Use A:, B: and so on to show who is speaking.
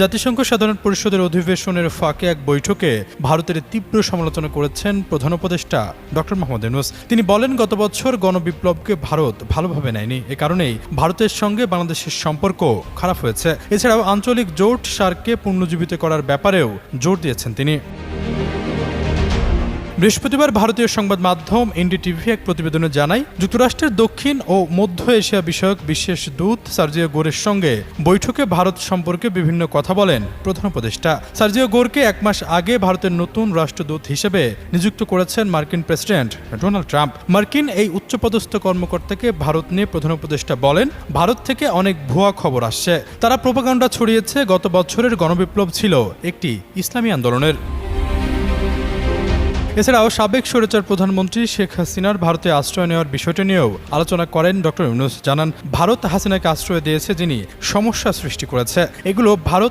A: জাতিসংঘ সাধারণ পরিষদের অধিবেশনের ফাঁকে এক বৈঠকে ভারতের তীব্র সমালোচনা করেছেন প্রধান উপদেষ্টা ডক্টর মোহাম্মদ ইউনুস। তিনি বলেন, গত বছর গণবিপ্লবকে ভারত ভালোভাবে নেয়নি। এ কারণেই ভারতের সঙ্গে বাংলাদেশের সম্পর্ক খারাপ হয়েছে। এছাড়াও আঞ্চলিক জোট সারকে পুনর্জীবিত করার ব্যাপারেও জোর দিয়েছেন তিনি। বৃহস্পতিবার ভারতীয় সংবাদ মাধ্যম এনডিটিভি এক প্রতিবেদনে জানায়, যুক্তরাষ্ট্রের দক্ষিণ ও মধ্য এশিয়া বিষয়ক বিশেষ দূত সার্জিও গোরের সঙ্গে বৈঠকে ভারত সম্পর্কে বিভিন্ন কথা বলেন প্রধান উপদেষ্টা। সার্জিও গোরকে এক মাস আগে ভারতের নতুন রাষ্ট্রদূত হিসেবে নিযুক্ত করেছেন মার্কিন প্রেসিডেন্ট ডোনাল্ড ট্রাম্প। মার্কিন এই উচ্চপদস্থ কর্মকর্তাকে ভারত নিয়ে প্রধান উপদেষ্টা বলেন, ভারত থেকে অনেক ভুয়া খবর আসছে। তারা প্রোপাগান্ডা ছড়িয়েছে গত বছরের গণবিপ্লব ছিল একটি ইসলামী আন্দোলনের। এছাড়াও সাবেক স্বৈরাচার প্রধানমন্ত্রী শেখ হাসিনার ভারতে আশ্রয় নেওয়ার বিষয়টি নিয়েও আলোচনা করেন ডক্টর ইউনুস। জানান, ভারত হাসিনাকে আশ্রয় দিয়েছে যিনি, সমস্যা সৃষ্টি করেছে। এগুলো ভারত